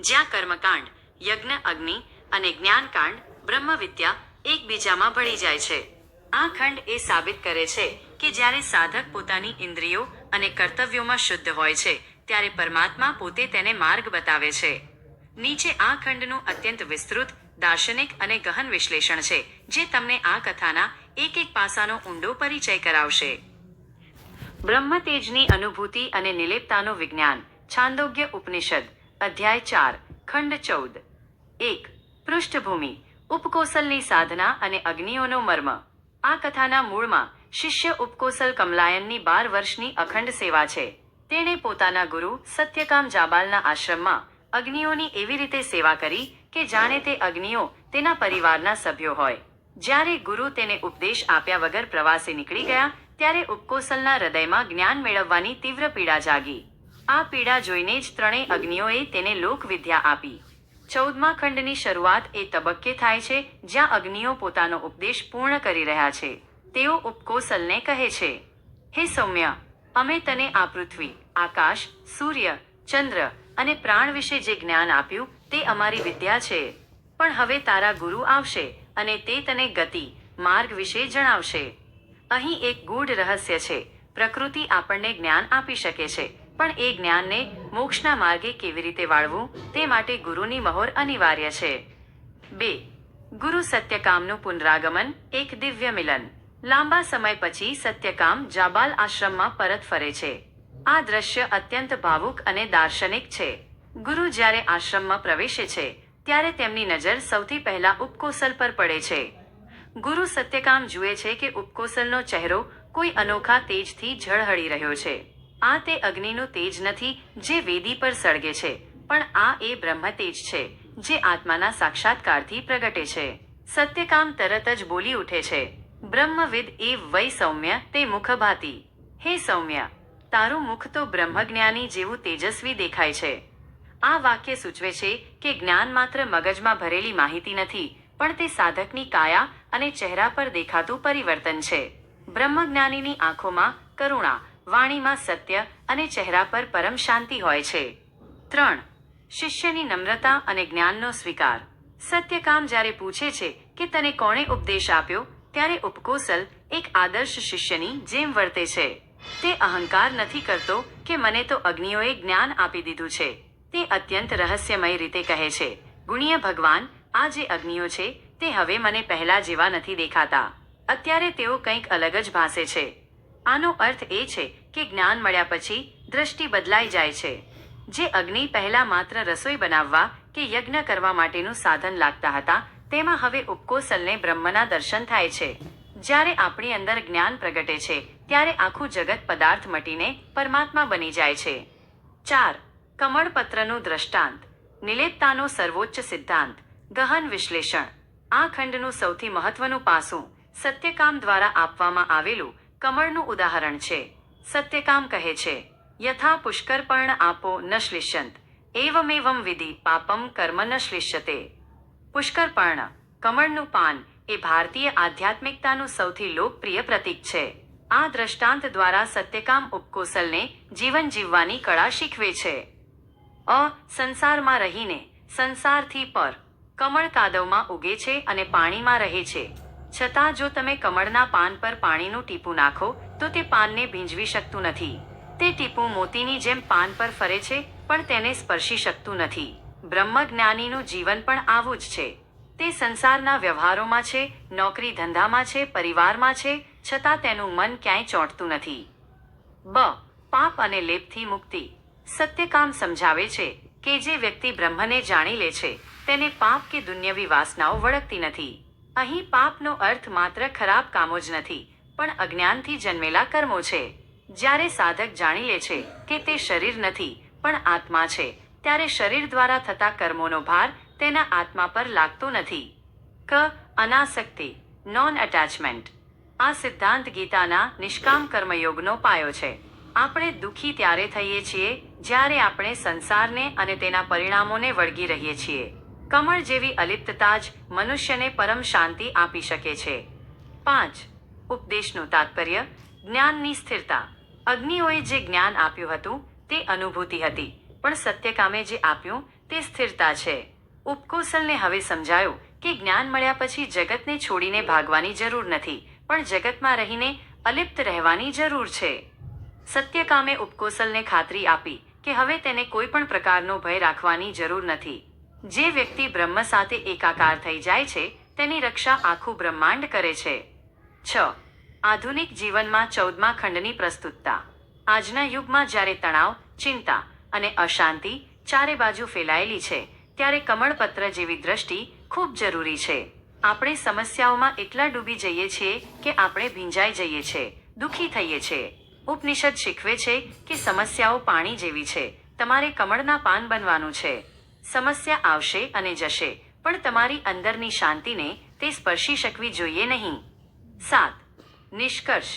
જ્યાં કર્મકાંડ, યજ્ઞ, અગ્નિ અને જ્ઞાનકાંડ, બ્રહ્મવિદ્યા એકબીજામાં ભળી જાય છે. આ ખંડ એ સાબિત કરે છે કે જ્યારે સાધક પોતાની ઇન્દ્રિયો અને કર્તવ્યોમાં શુદ્ધ હોય છે, ત્યારે પરમાત્મા પોતે તેને માર્ગ બતાવે છે. નીચે આ ખંડનું અત્યંત વિસ્તૃત, દાર્શનિક અને ગહન વિશ્લેષણ છે, જે તમને આ કથાના એક એક પાસાનો ઊંડો પરિચય કરાવશે. બ્રહ્મ તેજની અનુભૂતિ અને નિલેપતાનું વિજ્ઞાન, છાંદોગ્ય ઉપનિષદ અધ્યાય ચાર, ખંડ ચૌદ. એક, પૃષ્ઠભૂમિ, ઉપકોસલની સાધના અને અગ્નિઓનો મર્મ. આ કથાના મૂળમાં શિષ્ય ઉપકોસલ કમલાયનની બાર વર્ષની અખંડ સેવા છે. તેણે પોતાના ગુરુ સત્યકામ જાબાલના આશ્રમમાં અગ્નિઓની એવી રીતે સેવા કરી કે જાણે તે અગ્નિઓ તેના પરિવારના સભ્યો હોય. જ્યારે ગુરુ તેને ઉપદેશ આપ્યા વગર પ્રવાસે નીકળી ગયા, ત્યારે ઉપકોસલના હૃદયમાં જ્ઞાન મેળવવાની તીવ્ર પીડા જાગી. આ પીડા જોઈને જ ત્રણેય અગ્નિઓએ તેને લોકવિદ્યા આપી. ચૌદમા ખંડની શરૂઆત એ તબક્કે થાય છે, જ્યાં અગ્નિઓ પોતાનો ઉપદેશ પૂર્ણ કરી રહ્યા છે. તેઓ ઉપકોસલને કહે છે, હે સૌમ્ય, અમે તને આ પૃથ્વી, આકાશ, સૂર્ય, ચંદ્ર અને પ્રાણ વિશે જે જ્ઞાન આપ્યું તે અમારી વિદ્યા છે. પણ હવે તારા ગુરુ આવશે અને તે તને ગતિ, માર્ગ વિશે જણાવશે. અહીં એક ગૂઢ રહસ્ય છે. પ્રકૃતિ આપણને જ્ઞાન આપી શકે છે. પણ એ જ્ઞાનને મોક્ષના માર્ગે કેવી રીતે વાળવું તે માટે ગુરુની મહોર અનિવાર્ય છે. બે, ગુરુ સત્યકામનું પુનરાગમન, એક દિવ્ય મિલન. લાંબા સમય પછી સત્યકામ જાબાલ આશ્રમમાં પરત ફરે છે. આ દ્રશ્ય અત્યંત ભાવુક અને દાર્શનિક છે. ગુરુ જ્યારે આશ્રમમાં પ્રવેશે છે, ત્યારે તેમની નજર સૌથી પહેલા ઉપકોસલ પર પડે છે. ગુરુ સત્યકામ જુએ છે કે ઉપકોસલનો ચહેરો કોઈ અનોખા તેજથી ઝળહળી રહ્યો છે. આ તે અગ્નિનું તેજ નથી જે વેદી પર સળગે છે, પણ આ એ બ્રહ્મ તેજ છે, જે આત્માના સાક્ષાત્કારથી પ્રગટે છે. સત્યકામ તરત જ બોલી ઉઠે છે, બ્રહ્મવિદ એ વૈ સૌમ્ય, તે મુખભાતી. હે સૌમ્ય, તારું મુખ તો બ્રહ્મજ્ઞાની જેવું તેજસ્વી દેખાય છે. આ વાક્ય સૂચવે છે કે જ્ઞાન માત્ર મગજમાં ભરેલી માહિતી નથી, પણ તે સાધકની કાયા અને ચહેરા પર દેખાતું પરિવર્તન છે. બ્રહ્મજ્ઞાનીની આંખોમાં કરુણા વાણીમાં સત્ય અને ચહેરા પર પરમ શાંતિ હોય છે. ત્રણ, શિષ્યની નમ્રતા અને જ્ઞાનનો સ્વીકાર. સત્યકામ જ્યારે પૂછે છે કે તને કોણે ઉપદેશ આપ્યો, ત્યારે ઉપકોસલ એક આદર્શ શિષ્યની જેમ વર્તે છે. તે અહંકાર નથી કરતો કે મને તો અગ્નિઓએ જ્ઞાન આપી દીધું છે. તે અત્યંત રહસ્યમય રીતે કહે છે, ગુણ્ય ભગવાન, આ જે અગ્નિઓ છે, તે હવે મને પહેલા જેવા નથી દેખાતા. અત્યારે તેઓ કંઈક અલગ જ ભાસે છે. આનો અર્થ એ છે કે જ્ઞાન મળ્યા પછી દ્રષ્ટિ બદલાઈ જાય છે. જે અગ્નિ પહેલા માત્ર રસોઈ બનાવવા કે યજ્ઞ કરવા માટેનું સાધન લાગતા હતા, તેમાં હવે ઉપકોસલને બ્રહ્મના દર્શન થાય છે. જ્યારે આપણી અંદર જ્ઞાન પ્રગટે છે, ત્યારે આખું જગત પદાર્થ મટીને પરમાત્મા બની જાય છે. ચાર, કમળપત્રનું દ્રષ્ટાંત. નિલેપતાનો સર્વોચ્ચ સિદ્ધાંત. ગહન વિશ્લેષણ. આ ખંડનું સૌથી મહત્વનું પાસું સત્યકામ દ્વારા આપવામાં આવેલું કમળનું ઉદાહરણ છે. સત્યકામ કહે છે, યથા પુષ્કરપર્ણ આપો ન શ્લિષ્યંત, એવમેવમ વિધિ પાપમ કર્મ ન શ્લિષ્યતે. પુષ્કરપર્ણ કમળનું પાન એ ભારતીય આધ્યાત્મિકતાનું સૌથી લોકપ્રિય પ્રતીક છે. આ દ્રષ્ટાંત દ્વારા સત્યકામ ઉપકોસલને જીવન જીવવાની કળા શીખવે છે. અ, સંસારમાં રહીને, સંસારથી પર, કમળ કાદવમાં ઉગે છે અને પાણીમાં રહે છે. છતાં જો તમે કમળના પાન પર પાણીનું ટીપું નાખો, તો તે પાનને ભીંજવી શકતું નથી. તે ટીપું મોતીની જેમ પાન પર ફરે છે, પણ તેને સ્પર્શી શકતું નથી. બ્રહ્મજ્ઞાનીનું જીવન પણ આવું જ છે. તે સંસારના વ્યવહારોમાં છે, નોકરી ધંધામાં છે, પરિવારમાં છે, છતાં તેનું મન ક્યાંય ચોંટતું નથી. બ. પાપ અને લેપથી મુક્તિ. સત્યકામ સમજાવે છે કે જે વ્યક્તિ બ્રહ્મને જાણી લે છે, તેને પાપ કે દુન્યવી વાસનાઓ વળગતી નથી. અહીં પાપનો અર્થ માત્ર ખરાબ કામો જ નથી, પણ અજ્ઞાનથી જન્મેલા કર્મો છે. જ્યારે સાધક જાણી લે છે કે તે શરીર નથી, પણ આત્મા છે, ત્યારે શરીર દ્વારા થતા કર્મોનો ભાર તેના આત્મા પર લાગતો નથી. ક. અનાસક્તિ નોન અટેચમેન્ટ આ સિદ્ધાંત ગીતાના નિષ્કામ કર્મયોગનો પાયો છે. આપણે દુઃખી ત્યારે થઈએ છીએ જ્યારે આપણે સંસારને અને તેના પરિણામોને વળગી રહીએ છીએ. કમળ જેવી અલિપ્તતા જ મનુષ્યને પરમ શાંતિ આપી શકે છે. પાંચ, ઉપદેશનું તાત્પર્ય, જ્ઞાનની સ્થિરતા. અગ્નિઓએ જે જ્ઞાન આપ્યું હતું, તે અનુભૂતિ હતી, પણ સત્યકામે જે આપ્યું, તે સ્થિરતા છે. ઉપકોસલને હવે સમજાયું કે જ્ઞાન મળ્યા પછી જગતને છોડીને ભાગવાની જરૂર નથી, પણ જગતમાં રહીને અલિપ્ત રહેવાની જરૂર છે. સત્યકામે ઉપકોસલને ખાતરી આપી કે હવે તેને કોઈ પણ પ્રકારનો ભય રાખવાની જરૂર નથી. જે વ્યક્તિ બ્રહ્મ સાથે એકાકાર થઈ જાય છે, તેની રક્ષા આખું બ્રહ્માંડ કરે છે. છ. આધુનિક જીવનમાં ચૌદમા ખંડની પ્રસ્તુતતા. આજના યુગમાં જ્યારે તણાવ, ચિંતા અને અશાંતિ ચારે બાજુ ફેલાયેલી છે, ત્યારે કમળપત્ર જેવી દ્રષ્ટિ ખૂબ જરૂરી છે. આપણે સમસ્યાઓમાં એટલા ડૂબી જઈએ છીએ કે આપણે ભીંજાઈ જઈએ છીએ, દુઃખી થઈએ છીએ. ઉપનિષદ શીખવે છે કે સમસ્યાઓ પાણી જેવી છે. તમારે કમળના પાન બનવાનું છે. સમસ્યા આવશે અને જશે, પણ તમારી અંદરની શાંતિને તે સ્પર્શી શકવી જોઈએ નહીં. સાત, નિષ્કર્ષ.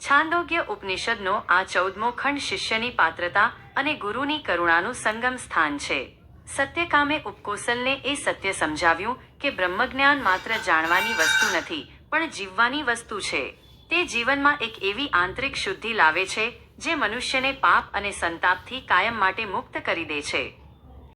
છાંદોગ્ય ઉપનિષદનો આ ચૌદમો ખંડ શિષ્યની પાત્રતા અને ગુરુની કરુણાનું સંગમ સ્થાન છે. સત્યકામે ઉપકોસલને એ સત્ય સમજાવ્યું કે બ્રહ્મજ્ઞાન માત્ર જાણવાની વસ્તુ નથી, પણ જીવવાની વસ્તુ છે. તે જીવનમાં એક એવી આંતરિક શુદ્ધિ લાવે છે, જે મનુષ્યને પાપ અને સંતાપથી કાયમ માટે મુક્ત કરી દે છે.